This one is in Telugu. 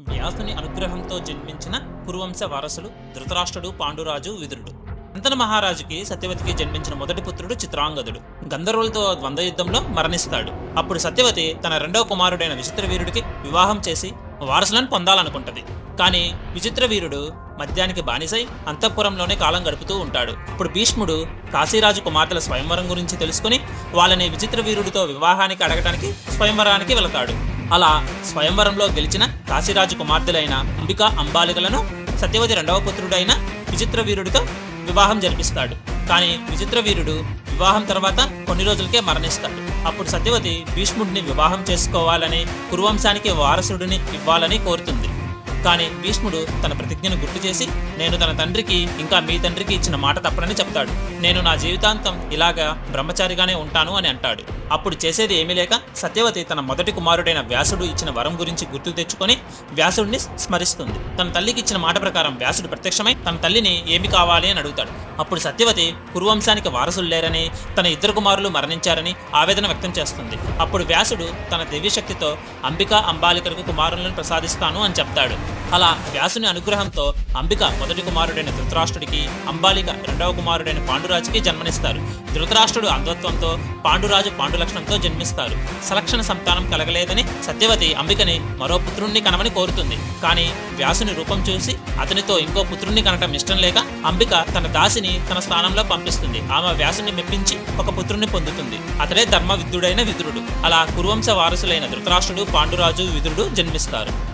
వ్యాసుని అనుగ్రహంతో జన్మించిన కురువంశ వారసులు ధృతరాష్ట్రుడు పాండురాజు విదురుడు. అంతన మహారాజుకి సత్యవతికి జన్మించిన మొదటి పుత్రుడు చిత్రాంగదుడు. గంధర్వులతో ద్వంద్వయుద్ధంలో మరణిస్తాడు. అప్పుడు సత్యవతి తన రెండవ కుమారుడైన విచిత్రవీరుడికి వివాహం చేసి వారసులను పొందాలనుకుంటది. కానీ విచిత్రవీరుడు మద్యానికి బానిసై అంతఃపురంలోనే కాలం గడుపుతూ ఉంటాడు. అప్పుడు భీష్ముడు కాశీరాజు కుమార్తెల స్వయంవరం గురించి తెలుసుకుని వాళ్ళని విచిత్ర వీరుడితో వివాహానికి అడగటానికి స్వయంవరానికి వెళతాడు. అలా స్వయంవరంలో గెలిచిన కాశీరాజు కుమార్తెలైన అంబికా అంబాలికలను సత్యవతి రెండవ పుత్రుడైన విచిత్ర వీరుడితో వివాహం జరిపిస్తాడు. కానీ విచిత్ర వీరుడు వివాహం తర్వాత కొన్ని రోజులకే మరణిస్తాడు. అప్పుడు సత్యవతి భీష్ముడిని వివాహం చేసుకోవాలని కురువంశానికి వారసుడిని ఇవ్వాలని కోరుతుంది. కానీ భీష్ముడు తన ప్రతిజ్ఞను గుర్తు చేసి నేను తన తండ్రికి ఇంకా మీ తండ్రికి ఇచ్చిన మాట తప్పనని చెప్తాడు. నేను నా జీవితాంతం ఇలాగా బ్రహ్మచారిగానే ఉంటాను అని అంటాడు. అప్పుడు చేసేది ఏమీ లేక సత్యవతి తన మొదటి కుమారుడైన వ్యాసుడు ఇచ్చిన వరం గురించి గుర్తు తెచ్చుకొని వ్యాసుడిని స్మరిస్తుంది. తన తల్లికి ఇచ్చిన మాట ప్రకారం వ్యాసుడు ప్రత్యక్షమై తన తల్లిని ఏమి కావాలి అని అడుగుతాడు. అప్పుడు సత్యవతి కురువంశానికి వారసులు లేరని తన ఇద్దరు కుమారులు మరణించారని ఆవేదన వ్యక్తం చేస్తుంది. అప్పుడు వ్యాసుడు తన దివ్యశక్తితో అంబికా అంబాలికలకు కుమారులను ప్రసాదిస్తాను అని చెప్తాడు. అలా వ్యాసుని అనుగ్రహంతో అంబిక మొదటి కుమారుడైన ధృతరాష్ట్రుడికి అంబాలిక రెండవ కుమారుడైన పాండురాజుకి జన్మనిస్తారు. ధృతరాష్ట్రుడు అంధత్వంతో పాండురాజు పాండులక్షణంతో జన్మిస్తారు. సలక్షణ సంతానం కలగలేదని సత్యవతి అంబికని మరో పుత్రుణ్ణి కనమని కోరుతుంది. కానీ వ్యాసుని రూపం చూసి అతనితో ఇంకో పుత్రుణ్ణి కనటం ఇష్టం లేక అంబిక తన దాసిని తన స్థానంలో పంపిస్తుంది. ఆమె వ్యాసుని మెప్పించి ఒక పుత్రుణ్ణి పొందుతుంది. అతడే ధర్మ విద్యుడైన విదురుడు. అలా కురువంశ వారసులైన ధృతరాష్ట్రుడు పాండురాజు విదురుడు జన్మిస్తారు.